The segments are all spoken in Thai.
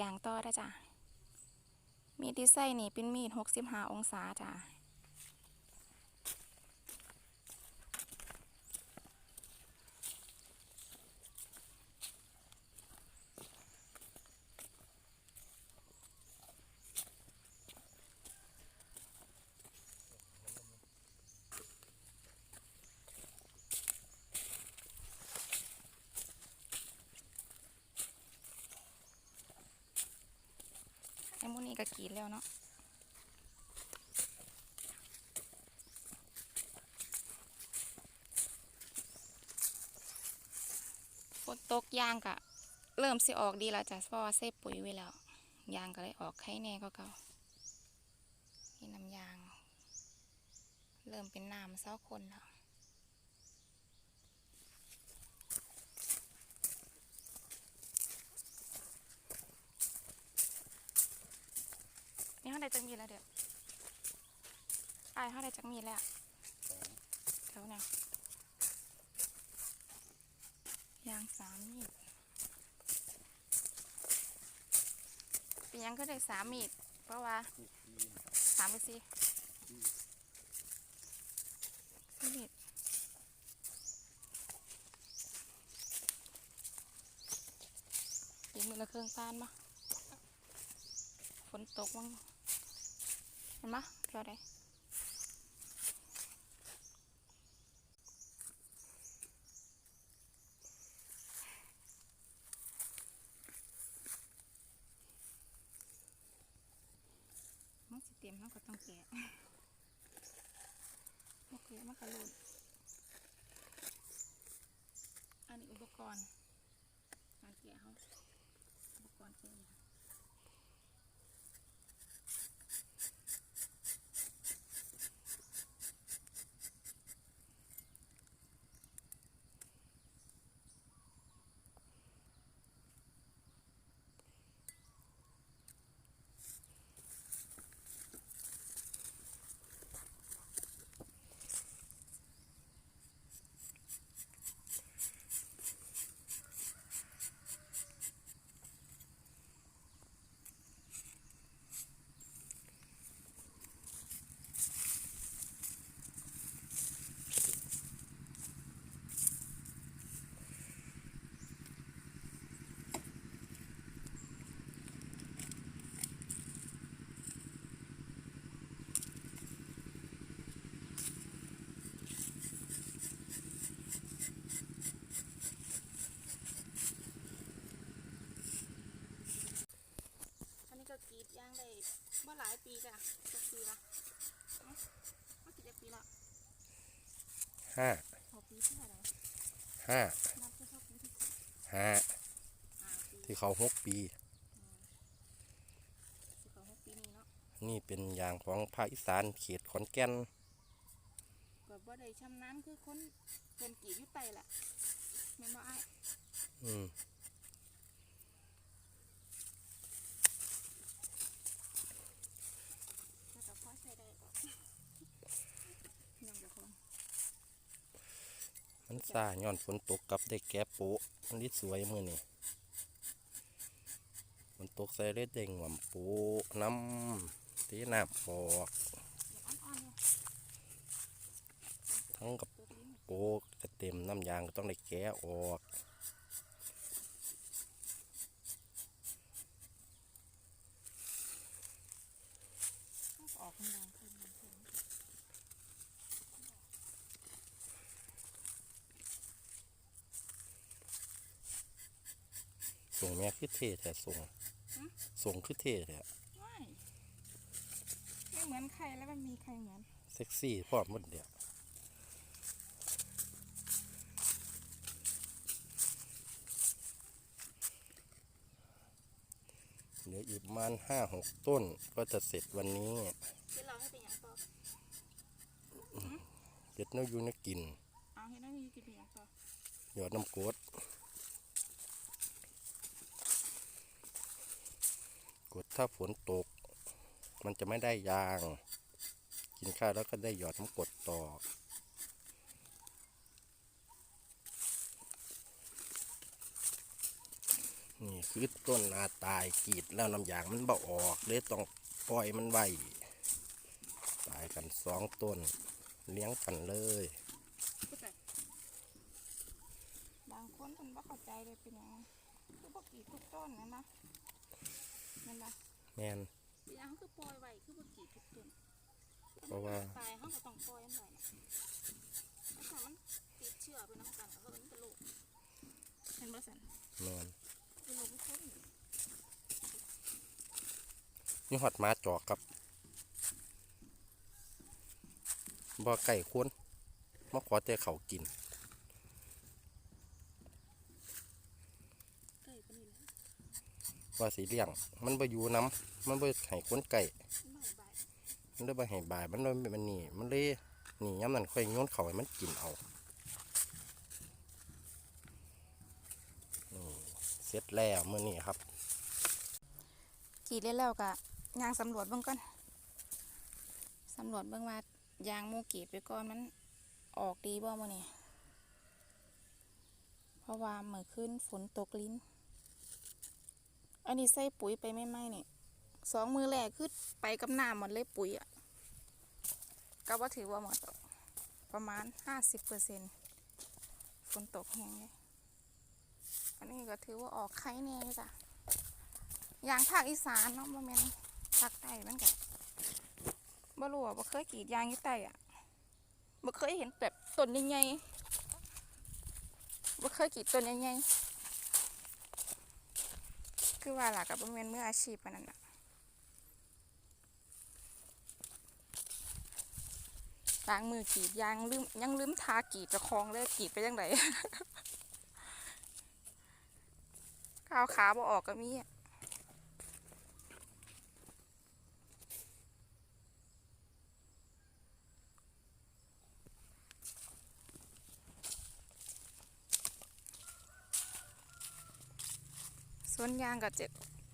ยางต่อได้จ้ะมีดที่ใส่นี่เป็นมีดหกสิบห้าองศาจ้ะ ก็กรีดแล้วเนาะฝนตกยางกะเริ่มสิออกดีแล้วจ้ะเพราะว่าใส่ปุ๋ยไว้แล้วยางก็เลยออกไข่แน่ก็เก่านี่น้ำยาง เริ่มเป็นน้ำเศร้าคนแล้ว นี่เขาได้จักมีแล้วเดี๋ยวไอ้ายเขาได้จักมีแล้วแถวเนี่ยยางสามมีดเป็นยังก็ได้สามมีด เพราะว่าสามไปสิสี่มีดตีมือละเครื่องปานปะฝนตกมั้ง เห็นปะเท่าไดมันสิเต็มเขาก็ต้องแกะโอเคมันก็หลุดอันนี้อุปกรณ์การแกะเขาอุปกรณ์แกะยาง อันนี้ก็กรีดยางได้เมื่อหลายปีจ้ะสักปีละเอ้าเมื่อกี่ปีละ ห้าหกปีที่เท่าไหร่ห้านับเฉพาะปีที่ห้าห้าปีที่เขาหกปีสิบหกปีนี้เนาะนี่เป็นอย่างของภาคอีสานเขตขอนแก่นก็บ่ได้ชำนาญคือคนเป็นกรีดอยู่ไตแหละแม่นบ่อ้ายอืม แต่ก็พอใช้ได้ก็ยังบ่คง มันซาย้อนฝนตกกับได้แก้โปะมันลิสวยมือนี่ฝนตกใส่เรดเด้งหว่ำโปะน้ำตีน้ำออกออ่อนๆเลยทั้งกับโปะจะเต็มน้ำยางก็ต้องได้แกะออก มันก็ออกมันดังขึ้นดังขึ้น ส่งแม่คือเท่แต่ส่งส่งคือเท่แต่ว้ายไม่เหมือนใครแล้วมันมีใครเหมือนเซ็กซี่พร้อมหมดเดียวเหลืออีกประมาณห้าหกต้นก็จะเสร็จวันนี้ที่เราให้เป็นอย่างต่อเด็ดเนื้อยูเนื้อกินเอาให้น้องมีกินเป็นอย่างต่อหยอดน้ำกรดกด ถ้าฝนตก มันจะไม่ได้ยาง กินข้าวแล้วก็ได้หยอดน้ำกดต่อ นี่คือต้นนาตายกีดแล้วน้ำยางมันบ่ออกเลยต้องปล่อยมันไว้ตายกันสองต้น เลี้ยงกันเลยบางคนเพิ่นบ่เข้าใจเลยเป็นยังคือบ่กีดทุกต้นนั่นนะ นั่นล่ะแมนเป็นหยังคือปล่อยไว้คือบ่กรีดทุกต้นเพราะว่า ตายเฮาก็ต้องปล่อยมันไว้นะถ้ามันติดเชื้อไปนำกันแล้วมันก็โรคเห็นบ่ซั่นแมนเป็นโรคทุกคนนี่หอดหมาจอกครับบ่ไก่ควรมาขอแต่เขากิน ใกล้ปานนี้แหละ ว่าสีเลี้ยง มันไปอยู่น้ำมันไปให้คนไก่มันบ่ให้บายมันเลยไปให้บาย มันเลยมันหนีมันเลยหนีย้ำนั่นค่อยโยนเข่าให้มันกินเอาเสร็จแล้วเมื่อนี้ครับกรีดแล้วๆก็ย่างสำรวจเบิ่งก่อนสำรวจเบิ่งว่ายางหมู่กรีดไปก่อนมันออกดีบ่เมื้อนี้เพราะว่าเมื่อคืนฝนตกลิ้น อันนี้ใส่ปุ๋ยไปไม่ไหมนี่ยสองมือแรกคือไปกับน้ำหมดเลยปุ๋ยอะก็ว่าถือว่าหมดประมาณห้าสิบเปอร์เซ็นต์ฝนตกแห้งเลยอันนี้ก็ถือว่าออกไข่แน่จ้ะอย่างภาคอีสานเนาะบ่แม่นภาคใต้มันก็บ่รู้ว่าบ่เคยกรีดยางอยู่ใต้อะบ่เคยเห็นแบบต้นใหญ่ๆบ่เคยกรีดต้นใหญ่ๆ คือว่าหลักกับบ่แม่นมืออาชีพปานนั้นน่ะบางมือกีดยางลืมยังลืมทากีดจะคลองเลยกีดไปยังไงข้าวขาบ่ออกก็มีอะ สวนยางก็จะ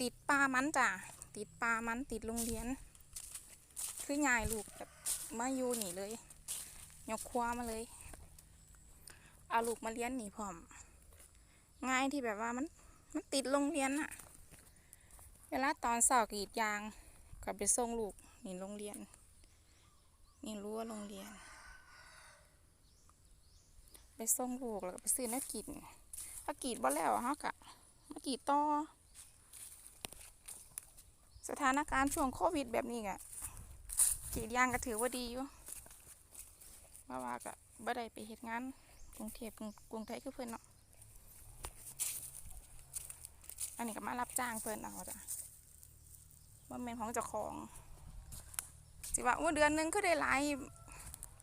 ติดปลามันจ้ะติดปลามันติดโรงเรียน คือยายลูกแบบมาอยู่นี่เลย ยกคว้ามาเลยเอาลูกมาเลี้ยงหนีพร้อม ง่ายที่แบบว่ามันมันติดโรงเรียนอะเวลาตอนสาร์กรีดยางก็ไปส่งลูกนี่โรงเรียน นี่รู้วโรงเรียน ไปส่งลูกแล้วก็ไปซื้อน้กินถ้ากรีดบ่แล้วเฮากะ มากรีดต่อ สถานการณ์ช่วงโควิดแบบนี้กะกีดยางก็ถือว่าดีอยู่เพราะว่าก็บ่ได้ไปเฮ็ดงานกรุงเทพกรุงไทยคือเพิ่นเนาะ อันนี้ก็มารับจ้างเพิ่นเอาจ้ะบ่แม่นของเจ้าของ สิว่าโอ้เดือนหนึงคือได้หลาย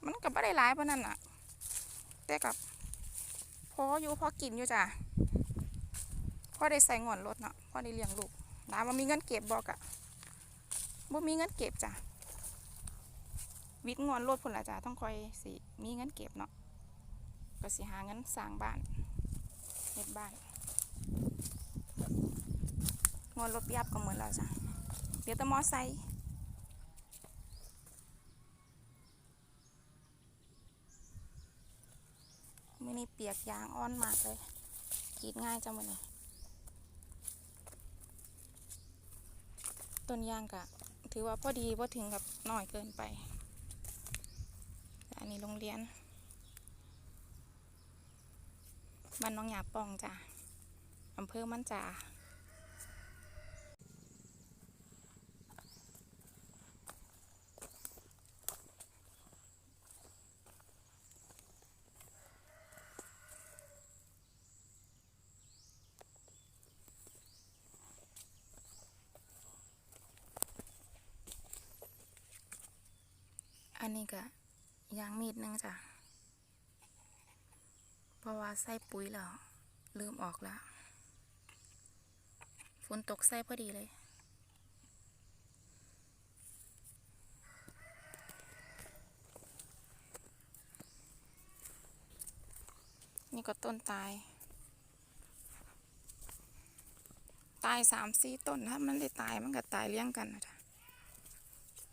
มันก็บ่ได้หลายปานนั้นน่ะ แต่กับพออยู่พอกินอยู่จ้ะ พ่อได้ใส่งอนรถเนาะพ่อได้เลี้ยงลูกถามว่ามีเงินเก็บบ่กอะบ่มีเงินเก็บจ้ะวิทย์งอนรถพุ่นละจ้ะต้องคอยสิมีเงินเก็บเนาะก็สิหาเงินสร้างบ้านเฮ็ดบ้านงอนรถยับก็เหมือนเราจ้ะเดี๋ยวแตมอไซค์มือนี้เปียกยางอ้อนมากเลยกีดง่ายจังมือนี้ ต้นยางกะ ถือว่าพอดีพอถึงกับน้อยเกินไป อันนี้โรงเรียนบ้านน้องหยาปองจ้ะอำเภอมันจ่า อันนี้ก็ยางมีดนึงจ้ะ เพราะว่าใส่ปุ๋ยแล้วลืมออกแล้วฝนตกใส่พอดีเลย นี่ก็ต้นตาย ตายสามสี่ต้นถ้ามันได้ตายมันก็ตายเลี้ยงกันนะจ๊ะ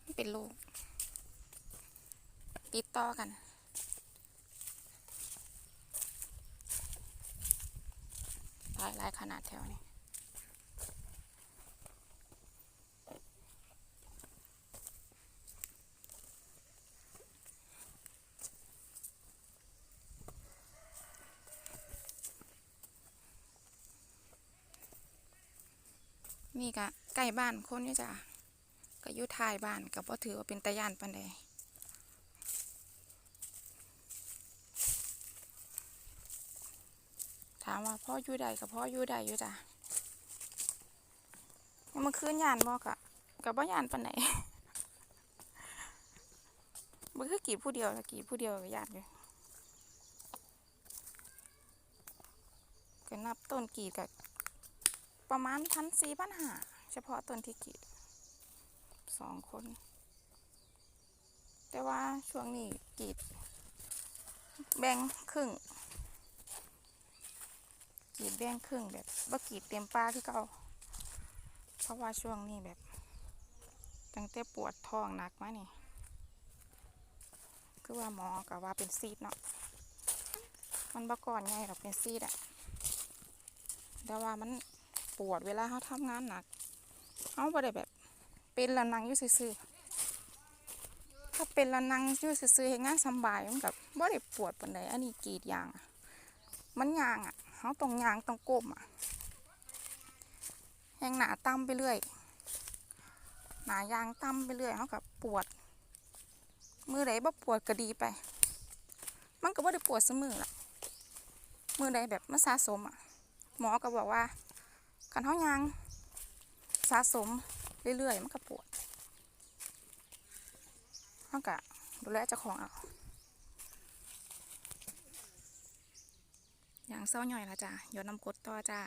มันเป็นโรค ติดต่อกัน หลายหลายขนาดแถวนี้นี่ก็ใกล้บ้านคนนี่จ้ะก็ยุทายบ้านกับว่าถือว่าเป็นตะย่านปันใดามว่าพ่ออยู่ใดกับพ่ออยู่ใดอยู่จ้ะยังเมื่อคืนยานบ่กะกับบ่ยานปานใดบ่คือกรีดผู้เดียวละกรีดผู้เดียวก็ย่านอยู่ก็นับต้นกีดกับประมาณพันสี่พันห้าเฉพาะต้นที่กีดสองคน แต่ว่าช่วงนี้กีด แบ่งครึ่ง กรีดแบ่งครึ่งแบบบ่กรีดเต็มปลาคือเก่าเพราะว่าช่วงนี้แบบตั้งแต่ปวดท้องหนักมานี่ คือว่าหมอก็ว่าเป็นซีดเนาะมันบ่ก่อนไงหรอกเป็นซีดอะแต่ว่ามันปวดเวลาเขาทำงานหนักเขาบ่ได้แบบ เป็นและนังยู่ซื่อๆถ้าเป็นและนังยู่ซื่อๆเฮ็ดงานสบายมันกับบ่ได้ปวดปานใดอันนี้กรีดยางอะมันยางอะ เขาต้องยางต้องก้มอะแหงหนาตั้มไปเรื่อย หนายางตั้มไปเรื่อยเขากับปวด มือใดบ่ปวดก็ดีไป มันก็บ่ได้ปวดเสมอละมือใดแบบมันสะสมอะ หมอก็บอกว่าคันเฮายางสะสมเรื่อยๆมันก็ปวดเฮาก็ดูแลเจ้าของเอา อย่างเศร้าหน่อยละจ้ะหยดน้ำกดต่อจ้า